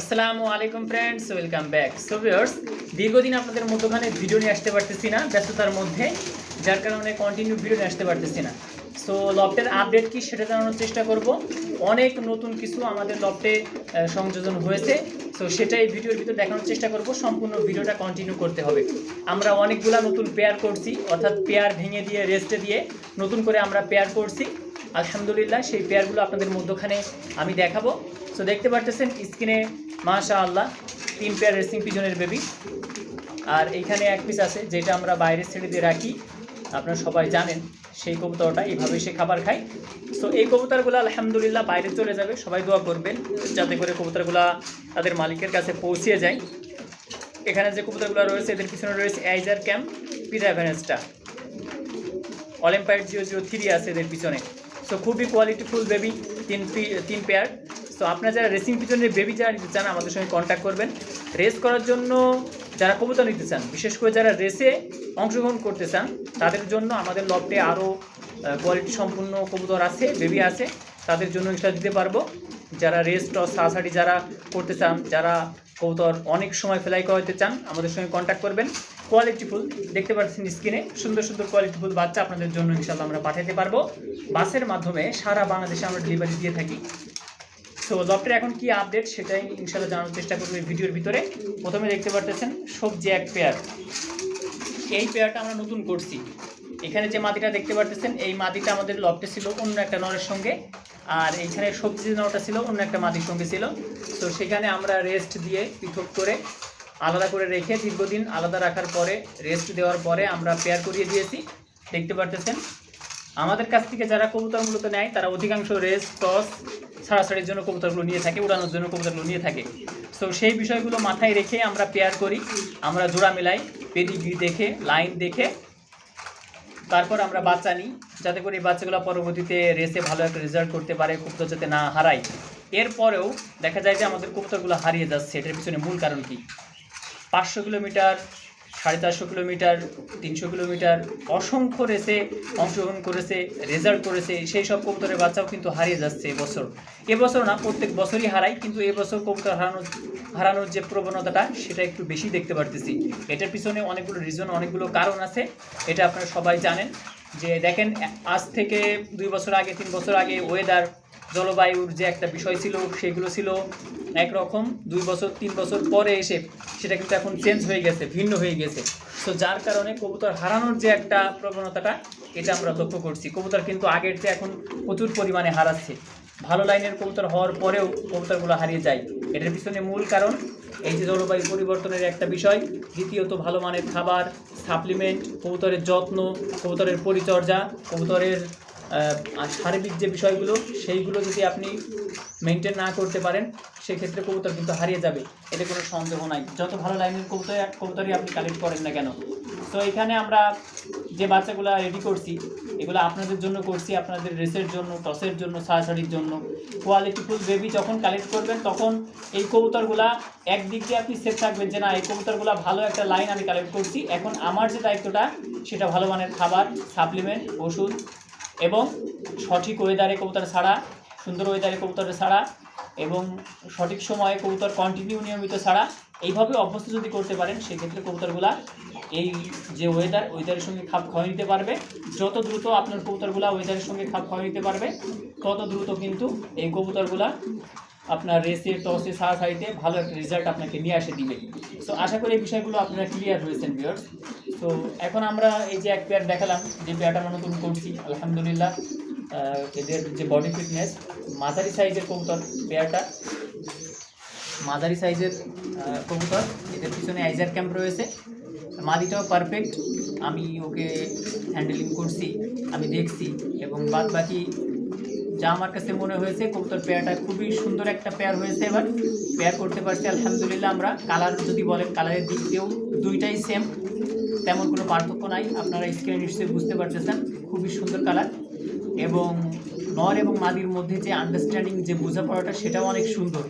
আসসালামু আলাইকুম friends welcome back so viewers দীর্ঘদিন আপনাদের মধ্যখানে ভিডিও নিয়ে আসতে পারতেছি না, ব্যস্ততার মধ্যে, যার কারণে কন্টিনিউ ভিডিও নিয়ে আসতে পারতেছি না। সো লফটের আপডেট কি সেটা জানানোর চেষ্টা করব। অনেক নতুন কিছু আমাদের লফটে সংযোজন হয়েছে। সো সেটাই ভিডিওর ভিতর দেখানোর চেষ্টা করব, সম্পূর্ণ ভিডিওটা কন্টিনিউ করতে হবে। আমরা অনেকগুলা নতুন পেয়ার করছি, অর্থাৎ পেয়ার ভেঙে দিয়ে রেস্টে দিয়ে নতুন করে আমরা পেয়ার করছি। আলহামদুলিল্লাহ, সেই পেয়ারগুলো আপনাদের মধ্যখানে আমি দেখাবো। সো দেখতে পারতেছেন স্ক্রিনে মাশা আল্লাহ তিন পেয়ার রেসিং পিজনের বেবি আর এইখানে এক পিস আছে, যেটা আমরা বাইরে ছেড়ে দিয়ে রাখি। আপনারা সবাই জানেন, সেই কবুতরটা এইভাবে সে খাবার খায়। সো এই কবুতরগুলো আলহামদুলিল্লাহ বাইরে চলে যাবে। সবাই দোয়া করবেন, যাতে করে কবুতরগুলো তাদের মালিকের কাছে পৌঁছিয়ে যায়। এখানে যে কবুতরগুলো রয়েছে, এদের পিছনে রয়েছে আইজার ক্যাম্প পিজা ভ্যানেসটা অলিম্পাইড জিও জিরো থ্রি আছে এদের পিছনে। সো খুবই কোয়ালিটিফুল বেবি তিন তিন পেয়ার সো আপনারা যারা রেসিং পিছনের বেবি যারা নিতে চান, আমাদের সঙ্গে কন্ট্যাক্ট করবেন। রেস করার জন্য যারা কবুতর নিতে চান, বিশেষ করে যারা রেসে অংশগ্রহণ করতে চান, তাদের জন্য আমাদের লফটে আরও কোয়ালিটি সম্পূর্ণ কবুতর আছে বেবি আছে, তাদের জন্য এটা দিতে পারব। যারা রেস টস সাহাসাড়ি যারা করতে চান, যারা কবুতর অনেক সময় ফ্লাই করাতে চান, আমাদের সঙ্গে কন্ট্যাক্ট করবেন। কোয়ালিটিফুল দেখতে পাচ্ছেন স্ক্রিনে সুন্দর সুন্দর কোয়ালিটিফুল বাচ্চা আপনাদের জন্য ইনশাল্লাহ আমরা পাঠাতে পারব। বাসের মাধ্যমে সারা বাংলাদেশে আমরা ডেলিভারি দিয়ে থাকি। সো লফটের এখন কি আপডেট সেটাই ইনশাল্লাহ জানার চেষ্টা করব ভিডিওর ভিতরে। প্রথমে দেখতে পারতেছেন সবজি এক পেয়ার এই পেয়ারটা আমরা নতুন করছি। এখানে যে মাটিটা দেখতে পারতেছেন, এই মাটিটা আমাদের লফটে ছিল অন্য একটা নরের সঙ্গে, আর এইখানে সবজি যে নরটা ছিল অন্য একটা মাটির সঙ্গে ছিল। তো সেখানে আমরা রেস্ট দিয়ে পৃথক করে আলাদা করে রেখে দীর্ঘদিন আলাদা রাখার পরে রেস্ট দেওয়ার পরে আমরা পেয়ার করিয়ে দিয়েছি। দেখতে পারতেছেন আমাদের কাছ থেকে যারা কবুতর নেয়, তারা অধিকাংশ রেস, টস, ছাড়াছাড়ির জন্য কবুতরগুলো নিয়ে থাকে, উড়ানোর জন্য কবুতরগুলো নিয়ে থাকে। সো সেই বিষয়গুলো মাথায় রেখে আমরা পেয়ার করি, আমরা জোড়া মেলাই পেডিগ্রি দেখে লাইন দেখে, তারপর আমরা বাচ্চা নিই, যাতে করে এই বাচ্চাগুলো পরবর্তীতে রেসে ভালো একটা রেজাল্ট করতে পারে কবুতর যাতে না হারায়। এরপরেও দেখা যায় যে আমাদের কবুতরগুলো হারিয়ে যাচ্ছে, এটার পিছনে মূল কারণ কি? পাঁচশো কিলোমিটার সাড়ে চারশো কিলোমিটার, তিনশো কিলোমিটার অসংখ্য রেসে অংশগ্রহণ করেছে, রেজাল্ট করেছে, সেই সব কবুতরের বাচ্চাও কিন্তু হারিয়ে যাচ্ছে এবছর। এবছর না, প্রত্যেক বছরই হারাই কিন্তু এবছর কবুতর হারানোর হারানোর যে প্রবণতাটা, সেটা একটু বেশি দেখতে পারতেছি। এটার পিছনে অনেকগুলো রিজন অনেকগুলো কারণ আছে। এটা আপনারা সবাই জানেন যে দেখেন, আজ থেকে দুই বছর আগে, তিন বছর আগে ওয়েদার জলবায়ুর যে একটা বিষয় ছিল, সেগুলো ছিল একরকম দুই বছর, তিন বছর পরে এসে সেটা কিন্তু এখন চেঞ্জ হয়ে গেছে, ভিন্ন হয়ে গেছে। তো যার কারণে কবুতর হারানোর যে একটা প্রবণতাটা, এটা আমরা লক্ষ্য করছি। কবুতর কিন্তু আগের যে এখন প্রচুর পরিমাণে হারাচ্ছে। ভালো লাইনের কবুতর হওয়ার পরেও কবুতরগুলো হারিয়ে যায়। এটার পিছনে মূল কারণ এই যে জলবায়ু পরিবর্তনের একটা বিষয়। দ্বিতীয়ত, ভালো মানের খাবার সাপ্লিমেন্ট কবুতরের যত্ন, কবুতরের পরিচর্যা, কবুতরের আর যে বিষয়গুলো, সেইগুলো যদি আপনি মেনটেন না করতে পারেন সেক্ষেত্রে কবুতর কিন্তু হারিয়ে যাবে, এতে কোনো সন্দেহ নাই। যত ভালো লাইনের কবুতর কবুতরই আপনি কালেক্ট করেন না কেন? তো এখানে আমরা যে বাচ্চাগুলো রেডি করছি, এগুলো আপনাদের জন্য করছি, আপনাদের রেসের জন্য, টসের জন্য, সারাসারির জন্য। কোয়ালিটিফুল বেবি যখন কালেক্ট করবেন, তখন এই কবুতরগুলা একদিক দিয়ে আপনি সেফ থাকবেন যে না, এই কবুতরগুলা ভালো একটা লাইন আমি কালেক্ট করছি। এখন আমার যে দায়িত্বটা, সেটা ভালো মানের খাবার সাপ্লিমেন্ট ওষুধ এবং সঠিক ওয়েদারে কবুতর ছাড়া, সুন্দর ওয়েদারে কবুতর ছাড়া এবং সঠিক সময়ে কবুতর কন্টিনিউ নিয়মিত ছাড়া এইভাবে অভ্যস্ত যদি করতে পারেন, সেক্ষেত্রে কবুতরগুলা এই যে ওয়েদার ওয়েদারের সঙ্গে খাপ খাওয়া নিতে পারবে। যত দ্রুত আপনার কবুতরগুলা ওয়েদারের সঙ্গে খাপ খাওয়া নিতে পারবে, তত দ্রুত কিন্তু এই কবুতরগুলা আপনার রেসে টসে সারাসারিতে ভালো একটা রেজাল্ট আপনাকে নিয়ে আসে দিবে। সো আশা করি এই বিষয়গুলো আপনারা ক্লিয়ার হয়েছেন ভিউয়ার্স তো এখন আমরা এই যে এক পেয়ার দেখালাম, যে পেয়ারটা আমরা নতুন করছি, আলহামদুলিল্লাহ। এদের যে বডি ফিটনেস মাঝারি সাইজের কবুতর পেয়ারটা মাঝারি সাইজের কবুতর। এদের পিছনে আইজার ক্যাম্প রয়েছে। মাদিটাও পারফেক্ট আমি ওকে হ্যান্ডেলিং করছি, আমি দেখছি, এবং বাদ বাকি যা আমার কাছে মনে হয়েছে, কবুতর পেয়ারটা খুবই সুন্দর একটা পেয়ার হয়েছে এবার। পেয়ার করতে পারছি, আলহামদুলিল্লাহ আমরা। কালার যদি বলেন কালারের দিক দিয়েও দুইটাই সেম তেমন কোনো পার্থক্য নাই। আপনারা স্ক্রিনে নিশ্চয়ই বুঝতে পারতেছেন। খুবই সুন্দর কালার এবং নর এবং মাদির মধ্যে যে আন্ডারস্ট্যান্ডিং যে বোঝাপড়াটা, সেটাও অনেক সুন্দর।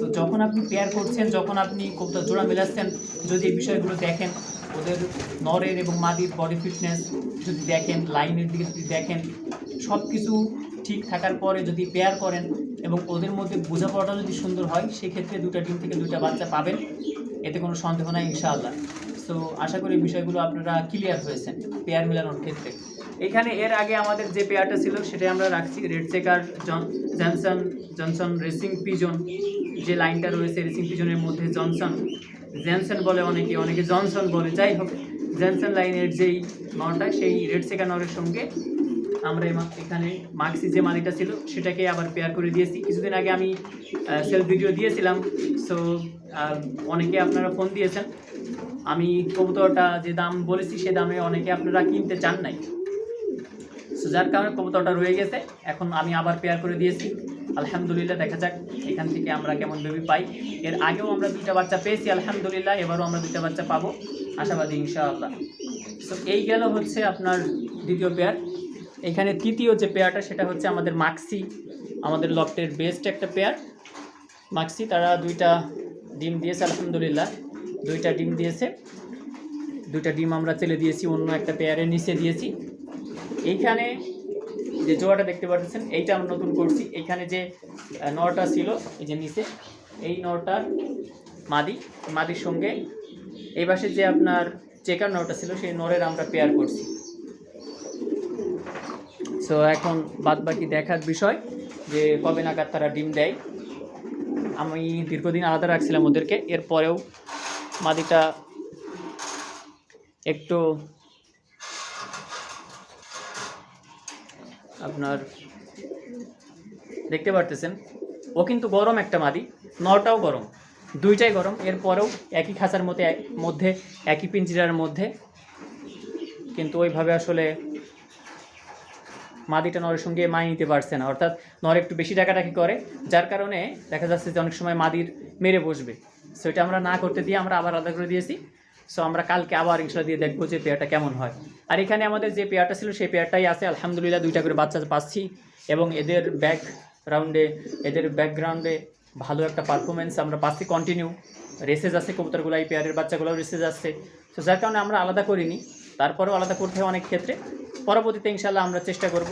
তো যখন আপনি পেয়ার করছেন, যখন আপনি কবুতর জোড়া মেলাচ্ছেন, যদি এই বিষয়গুলো দেখেন, ওদের নরের এবং মাদির বডি ফিটনেস যদি দেখেন, লাইনের দিকে যদি দেখেন সব কিছু ঠিক থাকার পরে যদি পেয়ার করেন এবং ওদের মধ্যে বোঝাপড়াটা যদি সুন্দর হয়, সেক্ষেত্রে দুটা ডিম থেকে দুটা বাচ্চা পাবেন। এতে কোনো সন্দেহ নাই, ইনশাআল্লাহ। সো আশা করি বিষয়গুলো আপনারা ক্লিয়ার হয়েছেন পেয়ার মেলানোর ক্ষেত্রে। এখানে এর আগে আমাদের যে পেয়ারটা ছিল, সেটাই আমরা রাখছি। Red checker John Johnson Johnson racing pigeon যে লাইনটা রয়েছে রেসিং পিজনের মধ্যে জনসন জেনসন বলে অনেকে অনেকে জনসন বলে। যাই হোক জেনসন লাইনের যেই নরটা সেই রেড চেকার নরের সঙ্গে আমরা এখানে মার্কসি যে মালিকটা ছিল, সেটাকে আবার পেয়ার করে দিয়েছি। কিছুদিন আগে আমি সেলফ ভিডিও দিয়েছিলাম সো অনেকে আপনারা ফোন দিয়েছেন। আমি কবুতরটা যে দাম বলেছি, সে দামে অনেকে আপনারা কিনতে চান নাই। সো যার কারণে কবুতরটা রয়ে গেছে। এখন আমি আবার পেয়ার করে দিয়েছি। আলহামদুলিল্লাহ, দেখা যাক এখান থেকে আমরা কেমন বেবি পাই। এর আগেও আমরা দুইটা বাচ্চা পেয়েছি, আলহামদুলিল্লাহ, এবারও আমরা দুইটা বাচ্চা পাবো। আশাবাদী, ইনশাআল্লাহ। সো এই গেল হচ্ছে আপনার দ্বিতীয় পেয়ার এখানে তৃতীয় যে পেয়ারটা সেটা হচ্ছে আমাদের মাক্সি। আমাদের লফটের বেস্ট একটা পেয়ার মাক্সি, তারা দুইটা ডিম দিয়েছে, আলহামদুলিল্লাহ। দুইটা ডিম দিয়েছে। দুইটা ডিম আমরা চেলে দিয়েছি, অন্য একটা পেয়ারের নিচে দিয়েছি। এইখানে যে জোয়াটা দেখতে পাচ্ছেন এইটা আমরা নতুন করছি। এইখানে যে নরটা ছিল, এই যে নিচে, এই নরটার মাদি, মাদির সঙ্গে। এই পাশে যে আপনার চেকার নরটা ছিল, সেই নরের আমরা পেয়ার করছি। সো এখন বাদ বাকি দেখার বিষয়, যে কবে নাগাদ তারা ডিম দেয়। আমি দীর্ঘদিন আলাদা রাখছিলাম ওদেরকে, এরপরেও মাদিটা একটু আপনার দেখতে পারতেছেন। ও কিন্তু গরম একটা মাদি, নটাও গরম, দুইটাই গরম, এরপরেও একই খাঁচার মধ্যে মধ্যে, একই পিঞ্জিরার মধ্যে। কিন্তু ওইভাবে আসলে মাদিটা নরের সঙ্গে মানিয়ে নিতে পারছে না। অর্থাৎ নর একটু বেশি ডাকাডাকি করে, যার কারণে দেখা যাচ্ছে যে অনেক সময় মাদির মেরে বসবে। সো এটা আমরা না করতে দিয়ে আমরা আবার আলাদা করে দিয়েছি। সো আমরা কালকে আবার ইনশাল্লাহ দিয়ে দেখব যে পেয়ারটা কেমন হয়। আর এখানে আমাদের যে পেয়ারটা ছিল, সেই পেয়ারটাই আছে, আলহামদুলিল্লাহ দুইটা করে বাচ্চা পাচ্ছি। এবং এদের ব্যাক রাউন্ডে এদের ব্যাকগ্রাউন্ডে ভালো একটা পারফরমেন্স আমরা পাচ্ছি কন্টিনিউ রেসেজ আছে কবুতরগুলো, এই পেয়ারের বাচ্চাগুলোও রেসেজ আসছে তো যার কারণে আমরা আলাদা করিনি, তারপরেও আলাদা করতে হয় অনেক ক্ষেত্রে। পরবর্তীতে ইনশাল্লাহ আমরা চেষ্টা করব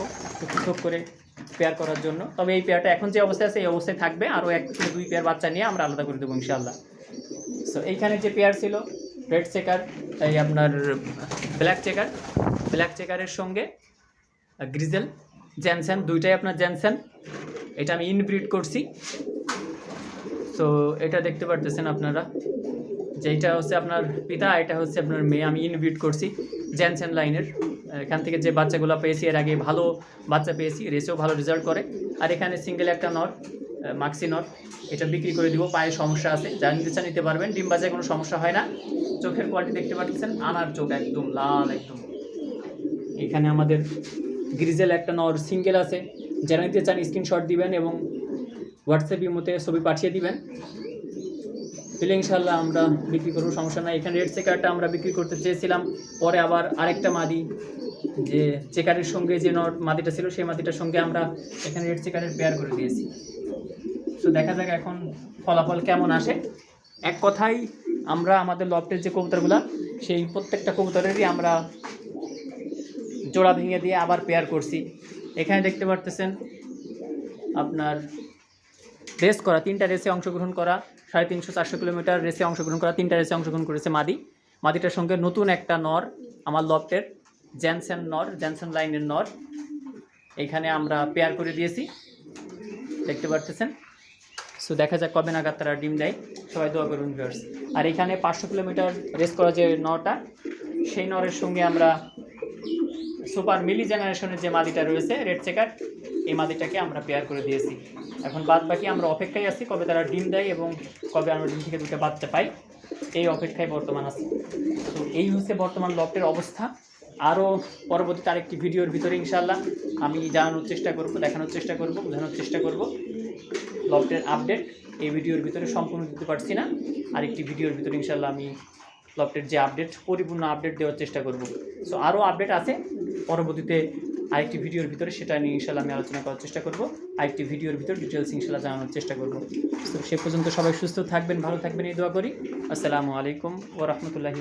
পৃথক করে পেয়ার করার জন্য। তবে এই পেয়ারটা এখন যে অবস্থায় আছে, এই অবস্থায় থাকবে। আরও এক দুই পেয়ার বাচ্চা নিয়ে আমরা আলাদা করে দেবো ইনশাল্লাহ সো এইখানে যে পেয়ার ছিল রেড চেকার এই আপনার ব্ল্যাক চেকার ব্ল্যাক চেকারের সঙ্গে গ্রিজেল জ্যানসেন দুইটাই আপনার জ্যানসেন এটা আমি ইনব্রিড করছি। তো এটা দেখতে পারতেছেন আপনারা যেটা হচ্ছে আপনার পিতা, এটা হচ্ছে আপনার মেয়ে, আমি ইনভিট করছি জ্যানসেন লাইনের। এখান থেকে যে বাচ্চাগুলো পেয়েছি, এর আগে ভালো বাচ্চা পেয়েছি, রেসেও ভালো রেজাল্ট করে। আর এখানে সিঙ্গেল একটা নট মাক্সি নট এটা বিক্রি করে দিব, পায়ে সমস্যা আছে, যা নিতে চান নিতে পারবেন, ডিম বাজায় কোনো সমস্যা হয় না। চোখের কোয়ালিটি দেখতে পাচ্ছেন আনার চোখ একদম লাল, একদম। এখানে আমাদের গ্রিজেল একটা নর সিঙ্গেল আছে। যারা নিতে চান স্ক্রিনশট দিবেন এবং হোয়াটসঅ্যাপ মতে ছবি পাঠিয়ে দিবেন। পেলে ইনশাল্লাহ আমরা বিক্রি করব, সমস্যা নাই। এখানে রেড চেকারটা আমরা বিক্রি করতে চেয়েছিলাম। পরে আবার আরেকটা মাদি, যে চেকারের সঙ্গে যে নট মাদিটা ছিল, সেই মাদিটার সঙ্গে আমরা এখানে রেড চেকারের পেয়ার করে দিয়েছি। তো দেখা যাক এখন ফলাফল কেমন আসে। এক কথাই আমরা আমাদের লফটের যে কবুতরগুলো, সেই প্রত্যেকটা কবুতরেরই আমরা জোড়া ভেঙে দিয়ে আবার পেয়ার করছি। এখানে দেখতে পারতেছেন আপনার রেস করা, তিনটা রেসে অংশগ্রহণ করা, সাড়ে তিনশো চারশো কিলোমিটার রেসে অংশগ্রহণ করা, তিনটা রেসে অংশগ্রহণ করেছে মাদি। মাদিটার সঙ্গে নতুন একটা নর, আমার লফটের জ্যানসেন নর জ্যানসেন লাইনের নর, এখানে আমরা পেয়ার করে দিয়েছি। দেখতে পারতেছেন? সো দেখা যাক কবে নাগাদ তারা ডিম দেয়। সবাই দোয়া করুন ভিউয়ার্স আর এখানে পাঁচশো কিলোমিটার রেস করা যে নটা, সেই নরের সঙ্গে আমরা সুপার মিলি জেনারেশনের যে মাদিটা রয়েছে, রেড চেকার, এই মাদিটাকে আমরা পেয়ার করে দিয়েছি। এখন বাদ বাকি আমরা অপেক্ষায় আছি কবে তারা ডিম দেয় এবং কবে আমরা ডিম থেকে দুটো বাচ্চা পাই। এই অপেক্ষায় বর্তমান আছি। তো এই হচ্ছে বর্তমান লফটের অবস্থা। আরও পরবর্তীতে আরেকটি ভিডিওর ভিতরে ইনশাল্লাহ আমি জানানোর চেষ্টা করব, দেখানোর চেষ্টা করব, বোঝানোর চেষ্টা করব। লফটের আপডেট এই ভিডিওর ভিতরে সম্পূর্ণ দিতে পারছি না। আরেকটি ভিডিওর ভিতরে ইনশাল্লাহ আমি লফটের যে আপডেট, পরিপূর্ণ আপডেট দেওয়ার চেষ্টা করব। সো আরও আপডেট আছে। পরবর্তীতে আরেকটি ভিডিওর ভিতরে সেটা নিয়ে ইনশাল্লাহ আমি আলোচনা করার চেষ্টা করব। আরেকটি ভিডিওর ভিতর ডিটেলস ইনশাল্লাহ জানানোর চেষ্টা করব। তো সে পর্যন্ত সবাই সুস্থ থাকবেন, ভালো থাকবেন, এই দোয়া করি। আসসালামু আলাইকুম ও রহমতুল্লাহি